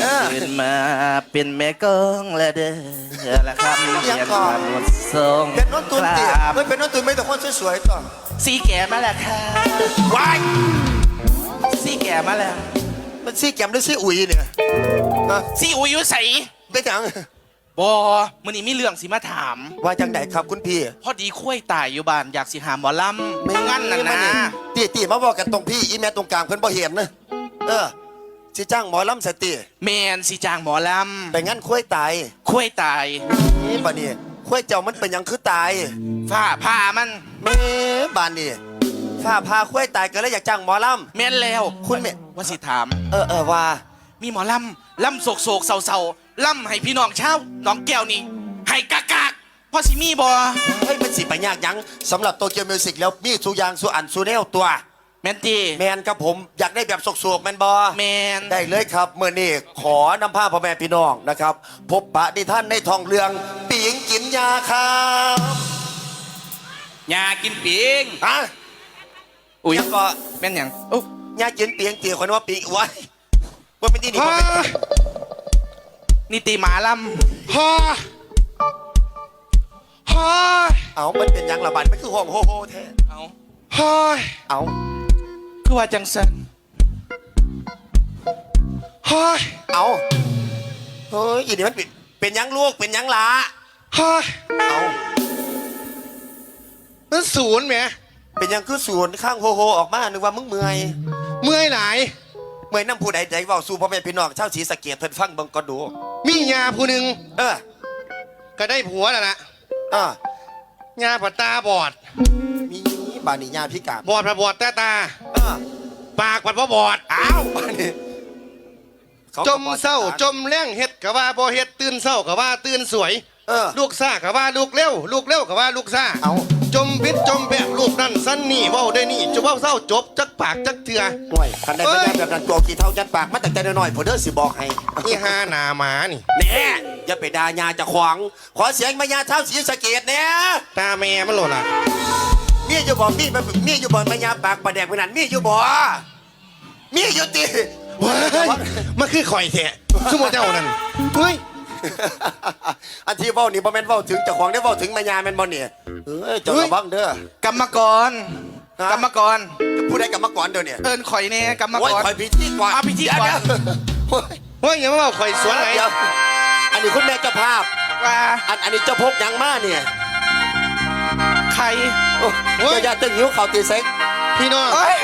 เออขึ้นมาเป็นแม่กองและเด้อละครับยังก่อนเรียนความอดทรงเป็นน้องตุนเตี๋ยครับเฮ้ยเป็นน้องตุนไม่แต่คนสวยๆต่อสีแก่มาแล้วค่ะวายสีแก่มาแล้ว มันซี่แกมหรือซี่อุ๋ยเนี่ยฮะสีอุยอยุใสเป็นจังบอมันนี่มีเรื่องสิมาถาม ว่าจังไหนครับคุณพี่พอดีคุ้ยตายอยู่บ้านอยากสิหาหมอลำไม่งั้นน่ะนะตีตีมาบอกกันตรงพี่อีแม่ตรงกลางเพิ่นบ่เห็นนะเออ สิจ้างหมอลำสติแมนสิจ้างหมอลไปงั้นคุ้ยตายำคุ้ยตายนี่บัดนี้คุ้ยเจ้ามันเป็นหยังคือตายฝ้าผ้ามันแม่บานนี่ฝ้าพาคุ้ยตายก็เลยอยากจ้างหมอล แม่นแล้วคุณแม่ว่าสิถามำเออเออว่า มีหมอลำลำโศกโศกเศร้าเศร้าลำให้พี่น้องชาวหน้องแก้วนี่ให้กากากพ่อสิมีบอเฮ้ยมันสิไปยากหยังสำหรับโตเกียวมิวสิกแล้วมีสุอยางสุอันสุแนวตัว แมนตีแมนครับผมอยากได้แบบสกๆแมนบอแมนได้เลยครับเมื่อนี้ขอนำผ้าพ่อแม่พี่น้องนะครับ พบปะดิท่านในทองเรืองปีงกินยาครับยากินปิงฮะอุ้ยยังก็แม่นหยังโอ้ยากินเปียงเตี๋ยคนว่าปีงไว้ว่าเป็นที่นี่บ่เป็นนี่ตีหมาลฮ่าฮ่าเอามันเป็นหยังระบาดมันคือห้องโฮโฮแท้ำเอาฮ่าเอา คือว่าจังสันฮ่าเอาเฮ้ยอีนี่มันเป็นเป็นหยังลูกเป็นหยังหละฮ่าเอามันศูนย์แหมเป็นหยังคือศูนย์ข้างโฮโฮออกมานึกว่ามึงเมื่อยเมื่อยหลาย เมื่อยน้ำผู้ใดใจเว้าสู่พ่อแม่พี่น้องชาวศรีสะเกียเพิ่นฟังเบิ่งก็ดู มียาผู้หนึ่งเออก็ได้ผัวแล้วนะเอ่ายาผัดตาบอด มีบานี่ยาพิการบอดผัดบอดแต่ตาเออ ปากผัดบ่บอดอ้าวบานี่ขก็จมเศร้าบอกจมแรงเฮ็ดกะว่าบ่เฮ็ดตื่นเศร้ากะว่าตื่นสวย เออ ลูกซ่ากะว่าลูกเร็วลูกเร็วกะว่าลูกซ่าเอาจมพิษจมแปะลูกนั่นสั้นนี่เว้าได้นี่จะเว้าเศร้าจบจักปากจักเถื่อ ห่วยคันได้เป็นยาแบบนั้นตัวกี่เท่าจัดปากมาแต่แต่น้อยๆผมเด้อสิบอกให้นี่หาหนาหมานี่แน่อย่าไปด่ายาจะขวางขอเสียงมายาเท้าศรีสะเกดเนี่ยตาแม่มันโหล่นอะ มีอยู่บ่มีบ่มีอยู่บ่มายาปากประแดกพนันมีอยู่บ่มีอยู่ติเว้ยมันคือข่อยแท้ชั่วโมงเจ้านั่นเฮ้ยอันที่เว้านี่บ่แม่นเว้าถึงเจ้าของได้เว้าถึงมายาแม่นบ่เนี่ยเอ้ยเจ้าระวังเด้อกรรมกรฮะกรรมกรผู้ใดกลับมาก่อนเด้อเนี่ยเอินข่อยเนี่ยกรรมโอ้ยกรคอยพิธีก่อนเอาพิธีก่อนเดี๋ยวๆโอ้ยเฮ้ยอย่ามาบอกข่อยสวนไหนเดี๋ยวอันนี้คุณแม่เจ้าภาพ ว่าอันอันนี้เจ้าพกหยังมาเนี่ย ใคร โอ้ยอย่าตึงหิวเขาตีเซ็กพี่น้องเอ้ย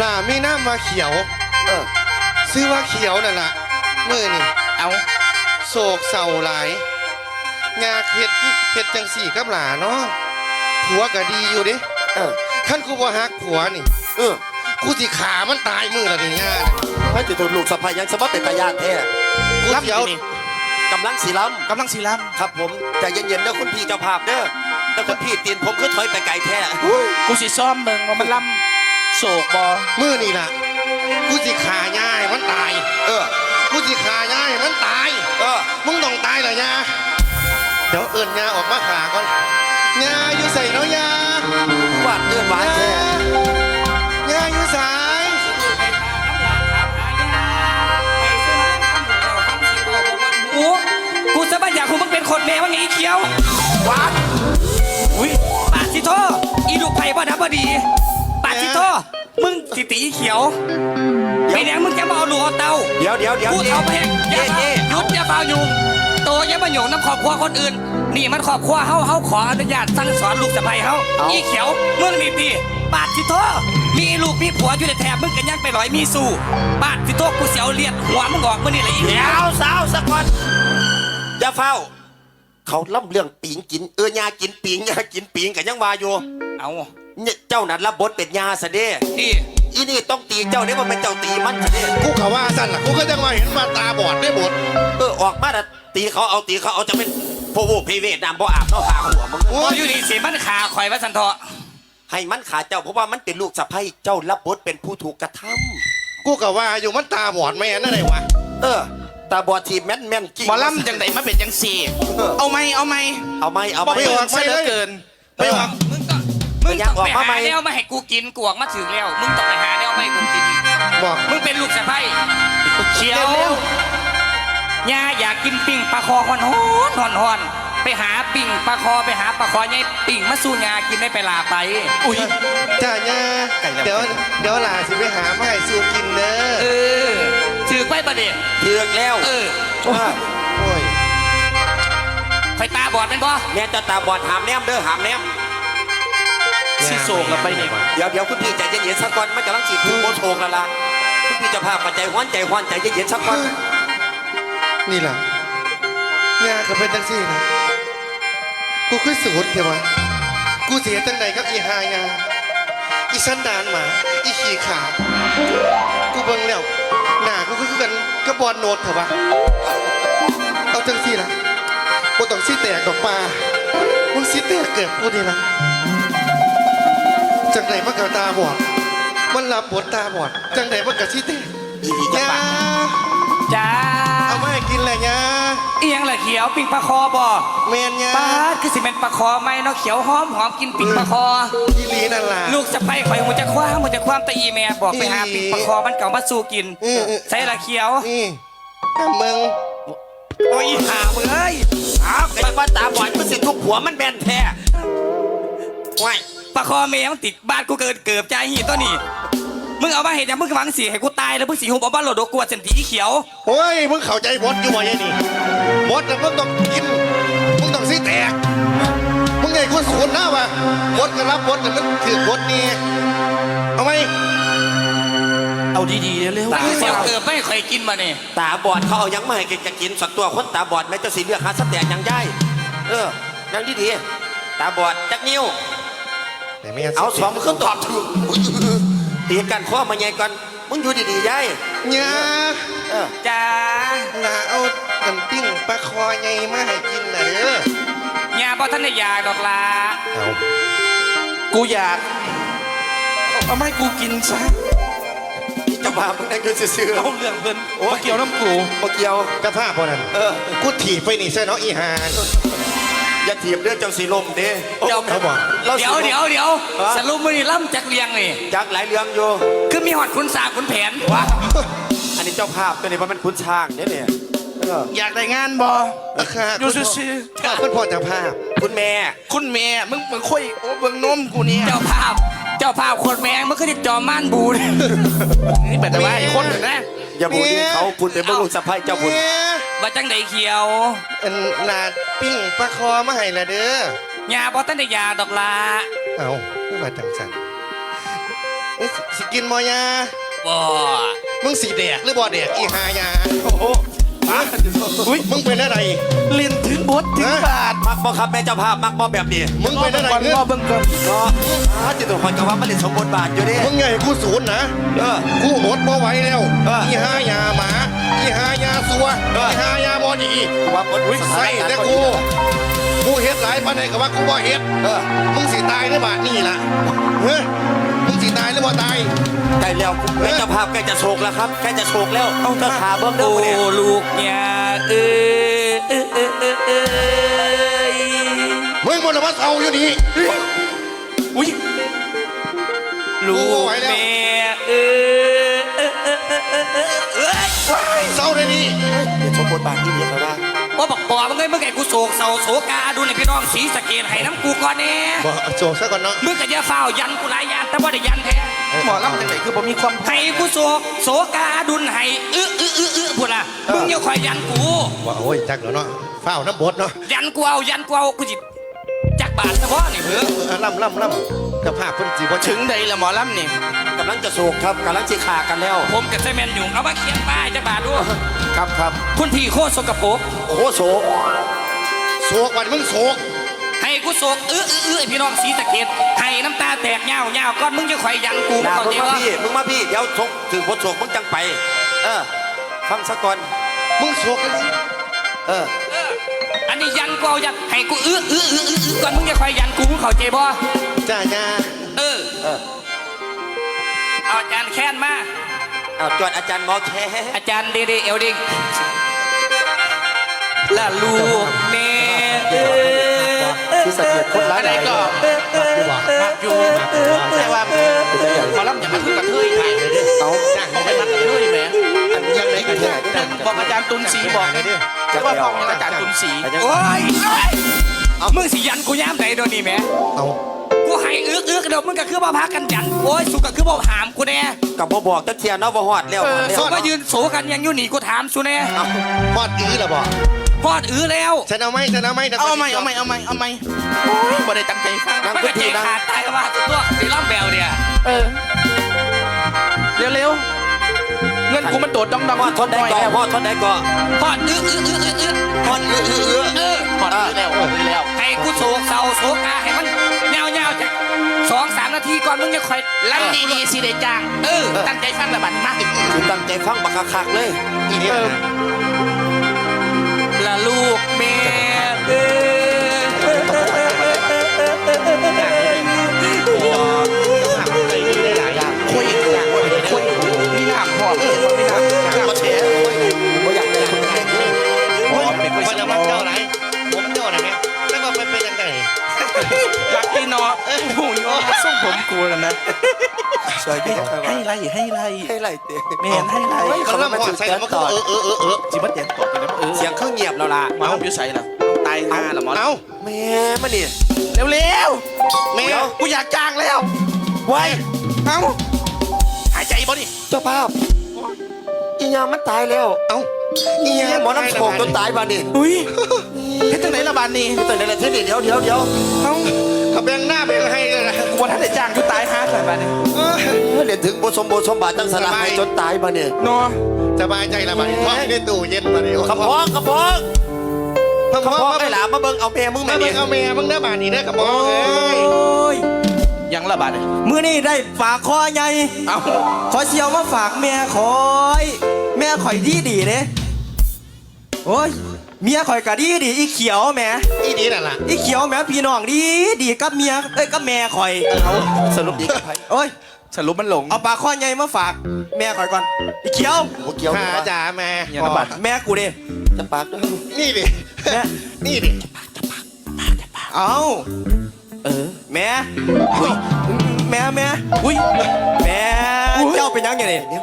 ล่ามีน้ำมาเขียว เออซื้อว่าเขียวนั่นล่ะมือนี่เอาโศกเศร้าหลาย งาเฮ็ดเฮ็ดจังสี่กับหลาเนาะผัวก็ดีอยู่เดิเออขั้นกูบ่ฮักผัวนี่เออกูสิขามันตายมือละนี่งาให้ติดถูกลูกสะพายยังสมบัติเป็นตายานแท้กูรับสิเอานี่กำลังสีล้กำลังสีลำครับผมใจเย็นๆเด้อคุณพี่เจ้าภาพเด้อ แต่คุณพี่ตีนผมคือถอยไปไกลแท้ำกูสิซ้อมเบิ่งว่ามันลำโศกบอมือนี่ล่ะกูสิขาย่ายมันตาย เออกูสิขาย่ายมันตาย เออ มึงต้องตายเหรอยาเดี๋ยวเอิญยาออกมาขาก่อนยาอยู่ใส่เนาะยาหวานเกินหวานแท้ยาอยู่สายกูกูสะบัดอยากกูมึงเป็นคนแม่ว่าไงอีเขียวหวาน อุ้ยปาดสิโทอีลูกไผ่บ่ดับบ่ดีปาดสิโทมึงสิตีอีเขียวไปแดงมึงจะมาเอาลูกเอาเตาเดี๋ยวเดี๋ยวเดี๋ยวกูเอาไปแหกอย่าเย่เฝ้าเย่หยุดอย่าเฝ้าอยู่โตอย่ามาหยงน้ำครอบครัวคนอื่น นี่มันครอบครัวเฮาเฮาขออนุญาตสั่งสอนลูกสะใภ้เฮาอีเขียวมึงนี่ตีปาดสิโทมีลูกมีผัวอยู่ในแถบมึงกันยังไปลอยมีสู้ปาดสิโทกูเสียวเลียดหัวมึงออกมึงนี่แหละอีเขีเดี๋ยยววสาวสักคนอย่าเฝ้า เขาล่ำเรื่องปิงกินเออยากินปิงยากินปิงกันยังว่าอยู่เอาเนี่ยเจ้านั้นรับบทเป็นยาซะเด้ที่อีนี่ต้องตีเจ้าเนี่ยมันเป็นเจ้าตีมันซะเด้กูเขาว่าสั้นล่ะกูก็จะมาเห็นมาตาบอดได้หมดเออออกมาน่ะตีเขาเอาตีเขาเอาจะเป็นโพโวเพเวตนามบ่อาบเนาะหาหัวมึงโอ้ยอยู่นี่สิมันขาข่อยว่าสันเถาะให้มันขาเจ้าเพราะว่ามันเป็นลูกสะใภ้เจ้ารับบทเป็นผู้ถูกกระทกูก็ว่าอยู่มันตาบอดแม่นั่นไงวะำเออ ตาบอดทีแม่นแม่นจริงหมอลำจังไดมาเป็นจังสี่ เออเอาไหมเอาไหมเอาไหมเอาไหมบอกเปิดซะเหลือเกินไปวะมึงก็มึงอยากต้องออกไปมาไหมหาแนวมาให้กูกินกวกมาถึงแล้ว มึงต้องไปหาแนวมาให้กูกินบอกมึงเป็นลูกสะใภ้เขียวญาอยากกินปิ่งปลาคอหอนหอนหอนหอนไปหาปิ่งปลาคอไปหาปลาคอใหญ่ปิ่งมาสู้ญากินได้ไปลาไป อุ้ยจ้าย่าเดี๋ยวเดี๋ยวหลาสิไปหามาให้สู้กินเด้อเออ ถือไปประเดี๋ยวเถือกแล้วเออโอ้ยไฟตาบอดเป็นบ่แม่เจ้าตาบอดหามแนมเด้อหามแนมสิโศกแล้วไปนี่เดี๋ยวเดี๋ยวคุณพี่ใจเย็นๆสักก่อนมันกำลังจีบถึงโบโชงแล้วล่ะคุณพี่เจะพาพปัจจัยห้อนใจห้อนใจเย็นๆสักก่อนนี่ล่ะย่าก็เป็นจังซี่นะกูคือสูตรเถอะวะกูเสียจังใดกับอีหายาอีสันดานหมา อีขี่ขาดกูเบิ่งแล้ว หน้ากูคือกันกระบอนโนดเถอะวะเอาจังซี่ล่ะบ่ต้องสิแตกดอกปลามึงสิแตกเกิดกูนี่ละจังใดมันกับตาบอด มันรับบทตาบอด จังใดมันก็สิแตกอีหลีจะยาปาก จ้าเอามาให้กินแหละยาเอียงละเขียวปิ่งปลาคอบ่แมนยาป้าดคือสิเป็นปลาคอไหมเนาะเขียวหอมหอมกินปิ่งปลาคออีหลีนั่นล่ะลูกสะใภ้ข่อยหัวจะคว้าหัวจะความตะอีแม่บอกไปหาปิ่งปลาคอมันเก่ามาสู้กินอืมอืมใส่ละเขียวนี่แม่มึงโอ้ยหามึงเอ้ยอ้าวไอ้ว่าตาบอดมันสิทุกผัวมันแบนแท้ว้ายปลาคอแม่มันติดบ้านกูเกิดเกิบใจหีตัวนี้ มึงเอามาเห็นยังมึงหวังสีให้กูตายแล้วมึงสีหุบเอาบ้านโหลดกลัวเส้นตีเขียวโอ้ยมึงเข้าใจบดอยู่บ่ยัยนี่บดน่ะมึงต้องกินมึงต้องสิแตกมึงไงคนสูนหน้าวะบดก็รับบดแต่ะมันถือบดนี่เอาไหมเอาดีๆเร็วตาเสียวเกิบไม่เคยกินมาเนี่ยตาบอดเขาเอายังไม่ให้กินจะกินสักตัวคนตาบอดแม่เจ้าสีเลือกหาสแตกยังย่ายเออยังดีดีๆตาบอดจักนิ้วแต่ไม่เอาสองมือขึ้นตอบถูก ตีกันข้อมาไงกันมึงอยู่ดีๆย่ายเนี่ยเออจ้าลาเอากันปิ้งปลาคอไงมาให้กินน่ะเด้อยาบ่ท่านได้ยาดอกลาเอาๆกูอยากเอาไม่กูกินซะนี่จะมามึงนั่งอยู่ซื่อเอาเรื่องเพิ่นมาเกี่ยวน้ำกูๆบ่เกี่ยวกระท่าพอนั้นเออกูถีบไปนี่ใช่เนาะอีหาน อย่าถีบเรื่องเจ้าสีลมเด้เดี๋ยวเขาบอกราเดี๋ยวสิลมเดี๋ยวเดี๋ยวฮะสรุปมือนี่ล่ำจักเรียงนี่จักหลายเรื่องอยู่คือมีหอดคุณสาคุณแผนวะอันนี้เจ้าภาพตัวนี้มันเป็นคุณช้างเนี่ยเนี่ยเอออยากได้งานบ่ราคาอยู่ซื่อคุณพ่อจะภาพ คุณแม่ๆคุณแม่มึงมึงค่อยโอ้เบิ่งนมกูเนี่ยเจ้าภาพ เจ้าภาพโคนแมงมันคือติดจอม่านบูนนี่เป็นแต่ว่าไอ้คนหนึ่งนะอย่าพูดดีเขาพูดแต่เบิ่งลูกสะพ้ายเจ้าพูดเนี่ย ว่าจังใดเขียวอันลาดปิ้งปลาคอมาให้ละเด้อยาบ่ท่านได้ยาดอกลาเอาไม่มาจังสันเอ้ยสิสิกินมอยาบ่มึงสีแดกหรือบ่แดกอีหายาโอ้โหมา อุ้ยมึงเป็นอะไร เล่นถึงบทถึงฮะบาทมักบ่ครับแม่เจ้าภาพมักบ่แบบนี้มึงเป็นอะไรก่อนเนี่ยรอเบิ่งก่อนเนาะอาจิตตัวคนก็ว่ามันเล่นสมบทบาทอยู่เด้มึงไงกูศูนย์นะเออกูหมดบ่ไหวแล้วเอออีอีหายาหมาอีหายาสัวเอออีหายาบอดีว่าบทอุ้ยใส่แต่กูกูเฮ็ดหลายปานใดก็ว่ากูบ่เฮ็ดเออมึงสิตายหรือบาดนี่ล่ะเฮ้ยมึง สิตายหรือบ่ตาย ใกล้แล้วแม่เจ้าภาพใกล้จะโศกแล้วครับใกล้จะโศกแล้วต้องจะขาเบิ่งเด้โอ้อเนี่ยลูกยาเอ้ยเอ้ยเอ้ยเอ้ยเอ้ยมึงบ่ได้มาเอาอยู่นี่ อุ้ยลูกแล้วแม่เอ้ยเอ้ยเอ้ยเอ้ยเอ้ยเอ้ยเอ้ยเศร้าเลยนี่เล่นสมบทบาทที่เรียกว่า ว่าบอกปอมึงไงมึงไงกูโศกเศร้าโศกาดูในพี่น้องสีสะเกดให้น้ำกูก่อนแน่บ่โจกซะก่อนเนาะมึงก็อย่าเฝ้ายันกูหลายยันแต่ว่าได้ยันแท้หมอลำจังไหนคือผมมีความให้กูโศกโศกาดุนให้อื้ออื้ออื้ออื้อพูดละมึงอย่าคอยยันกูว่าโอ้ยจักแล้วเนาะเฝ้าน้ำบดเนาะยันกูเอายันกูเอากูจิจักบาทเฉพาะนี่เพื่อเออล่ำล่ำล่ำจะภาพเพิ่นสิบ่ถึงใดละหมอลำนี่กำลังจะโศกครับกำลังจะขากันแล้ว ผมกับไซแมนอยู่เอามาเขียนป้ายจักบาทด้วยครับครับ คุณพี่โคตรสกปรกโอ้โหโศกโศกวันมึงโศกให้กูโศกอื้ออื้ออื้อไอ้พี่น้องสีสะเกดให้น้ำตาแตกเงาเงาก้อนมึงจะคอยยันกูด่าก่อนมึงเดียวมาพี่มึงมาพี่เดี๋ยวโศกถึงบทโศกมึงจังไป เออ ฟังซะก่อนมึงโศกกันสิเอออันนี้ยันกูเอายันให้กูอื้ออื้ออื้ออื้ออื้อก่อนมึงจะคอยยันกูมึงเข้าใจบ่จ้าญาเออเออเอาอาจารย์แค้นมาเอาจอดอาจารย์หมอแค่อาจารย์เดเดเอลดิง ละลูกแม่เอ้ยที่สะเก็ดคนร้ายอะไรก็มักอยู่แต่ว่าหมอลำอย่ามาขึ้นกระเทยค่ะเอาจ้างต้องไปมักกระเทยแหมอันยังไงบอกอาจารย์ตุนศรีบอกเลยดิจะว่าบอกอาจารย์ตุนศรีโอ้ยมึงสิยันกูย่ามไหนโดนนี่แม่เอากูให้อึกอึกเดี๋ยวมึงก็คือบ่พักกันยันโอ้ยสุกก็คือบ่หามกูแน่กับบ่บอกตะเทียนเนาะบ่ฮอดแล้วฮอดแล้วสุกมายืนโสกันยังอยู่นี่กูถามสุแน่พอดอื้อละบ่ พอดอื้อแล้ว ฉันเอาไหมฉันเอาไหมเอาไหมเอาไหมเอาไหมเอาไหมโอ้ยบ่ได้ตั้งใจฟังนั่งมันพื้ก็นใจที่นั่งขาดตายก็ว่าตัวสิล่ำแบวเนี่ยเออเร็วๆเงินกูมันโดดดองดองฮอดทนได้ก่อฮอดทนได้ก่อพอดอึกอึกอึกอึกอึกฮอดเอื้อเอื้อเอื้อเออพอดซื้อแล้วพอดซื้อแล้วให้กูโศกเศร้าโศกาให้มันเงาเงาๆจากสองสามนาทีก่อนมึงจะคอยลำดีๆสิได้จ้างเออตั้งใจฟังระบัดมากคือตั้งใจฟังบักคักๆเลยอีนี่ละลู กแม่เออคุยคุยมีหนามพอมีหนามมาแฉบ่อยากได้คนเล่นเลยโอ้ยเป็นมันจะมาเจ้าไหนผมเจ้าไหนไหมแล้วก็เป็นเป็นยังไงรักพี่เนาะโอ้โหส่งผมกูแล้วนะช่วยกันให้ไล่ให้ไล่ให้ไรเตะแม่นให้ไล่มันเริ่มหอดใส่มันก็เออเออเออเออจิบัดเตียนต่อกันนะเเสียงเครื่องเงียบแล้วล่ะมาเอาอยู่ใส่ละตายห่าละหมอเอาแม่มานี่เร็วเร็วแม่กูอยากจ้างแล้วไว้เอ้าหายใจบ่นี่เจ้าภาพอียามมันตายแล้ว เอาอีอีหมอน้ำโขงจนตายบาดนี่อุ้ยเฮ็ดจังไหนละบานนี่แต่ในประเทศนี่เดี๋ยวเดี๋ยวเดี๋ยวเอ้าเขาแบ่งหน้าแบ่งให้เลยนะกูว่าถ้าได้จ้างกูตายห่าใส่บานนี่เรียนถึงโบสมโบสมบาทตั้งสลากให้จนตายบาดนี่เนาะ สบายใจละมันท้องในตู้เย็นมาดิขะพ้องขะพ้องขะขะพ้พ้อองงไอ้หลามาเบิ่งเอาแม่มึงมาแม่เบิ่นี่งเอาแม่มึงเด้อบาดนี้เด้อขะพ้องเอ้ยโอ้ยยังละบาดนี่มือนี่ได้ฝากคอใหญ่เอ้าขอเชียวมาฝากแม่คอยแม่ข่อยดีดีเด้โอ้ยเมียข่อยกะดีดีอีเขียวแหม่อีนี่นั่นล่ะอีเขียวแหม่พี่น้องดีดีกับเมียเอ้ยกับแม่ข่อยเอาสรุปดีกับไผโอ้ย สรุปมันหลง เอาปลากคอใหญ่มาฝาก แม่ข่อยก่อนอีเขียวบ่เกี่ยวขาจ้าจ๋าแม่ยังละบาด แม่กูเด้จะปากด้วยนี่ดิแม่นี่ดิเอาเออแม่อุ้ยแม่แม่อุ้ยแม่เจ้าเป็นยังไงเนี่ยเนี่ย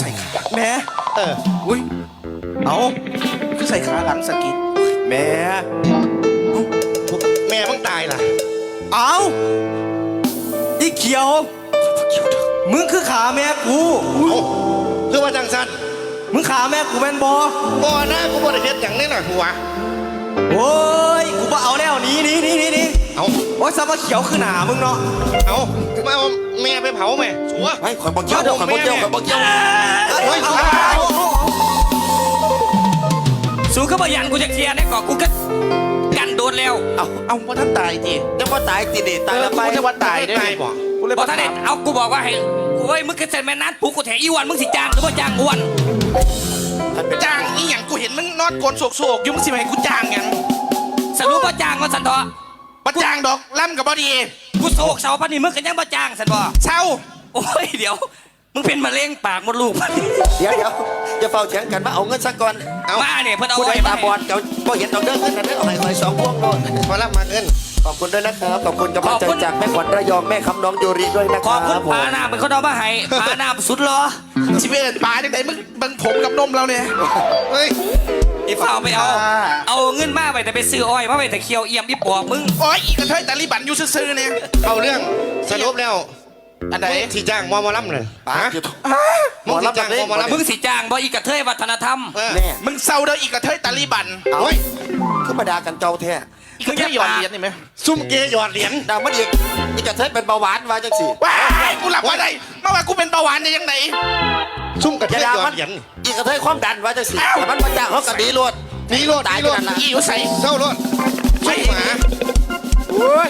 ใส่ขาแม่เอออุ้ยเอาคือใส่ขาหลังสกิดแม่แม่มึงตายล่ะเอาอีเขียว มึงคือขาแม่กูคือว่าจังสันมึงขาแม่กูแม่นบอบ่นะกูบ่ได้เฮ็ดหยังนี่น่ะหัวโอ้ยกูบ่เอาแล้วนี่นี่นี่นี่นี่เอาโอ้ยสมาเขียวคือหนามึงเนาะเอามาเอาแม่ไปเผาแม่สัวไว้ข่อยบ่เกี่ยวเดี๋ยวขอยบ่เกี่ยวขอยบ่เกี่ยวเอาเอาเอาเอาสูงขึ้นมายันกูจะเคลียร์ได้ก่อนกูก็กันโดนแล้วเอาเอาว่าท่านตายจียังว่าตายติดนี่ตายแล้วไปกูจะว่าตายได้ตายบ่ กูเลยบอกท่านเด็เอากูบอกว่าให้โอ้ยมึงก็เซ็นแม่นัดผูกกูแถอีวันมึงสิจ้างหรือว่าจ้างอ้วนท่านเป็นจ้างอีหยังกูเห็นมึงนอนโกนโศกโศกๆอยู่มึงสิมาให้กูจ้างหยังสรุปว่าจ้างมาสันทอมาจ้างดอกล่ำกับบอดีกูโศกเสาพันนี่มึงก็ยังมาจ้างสันบอเช่าโอ้ยเดี๋ยว มึงเป็นมะเร็งปากมดลูกเดี๋ยวเดี๋ยวจะเฝ้าเถียงกันมาเอาเงินซะก่อนมาเนี่ยเพิ่นเอาผู้ใดไว้ตาบอดเจ้าบ่เห็นเอาเด้อเงินนั่นเด้อเอาให้ข่อยสองพวงโลดพอรับมาเงิน ขอบคุณด้วยนะครับ ขอบคุณกำลังใจจากแม่ขวัญระยองแม่คำน้องโยริด้วยนะคขรัอบบคุณผมปานาเป็นคนเอามาให้ปานาสุดเหรอชิเวตปลาจังไหนมึงบังผมกับนมเราเนี่ยเฮ้ย อีฝ้าเอาไปเอา อ่า เอาเงินมาไปแต่ไปซื้ออ้อยมาไปแต่เคียวเอี่ยมอีปอบมึง โอ้ยอีกระเทยตาลีบันอยู่ซื่อๆเนี่ย เอาเรื่องสรุปแล้ว อันไหนมึงที่จ้างมอมอลำเลยฮะอ้ามึงที่จ้างมอมอลำมึงสิจ้างบ่อีกระเทยวัฒนธรรมเออแน่มึงเศร้าเด้ออีกระเทยตาลีบันเอาเฮ้ยขึ้นมาด่ากันเจ้าแท้อีกระเทยหยอดเหรียญนี่ไหมซุ่มเกยหยอดเหรียญด่ามันอีกอีกกระเทยเป็นเบาหวานว่าจังสิว้ายกูหลับว่าได้เมื่อวานกูเป็นเบาหวานได้ยังไงซุ่มกระอเทย่ายด่าหยอมัดนเหรียญอีกกระเทยความดันว่าจังสิแต่มันมาจ้างเขาก็ดีโลดหนีรถตายหนีรถกันนั่นล่ะอีอยู่ใส่เศร้ารถช่วยหมาโอ้ย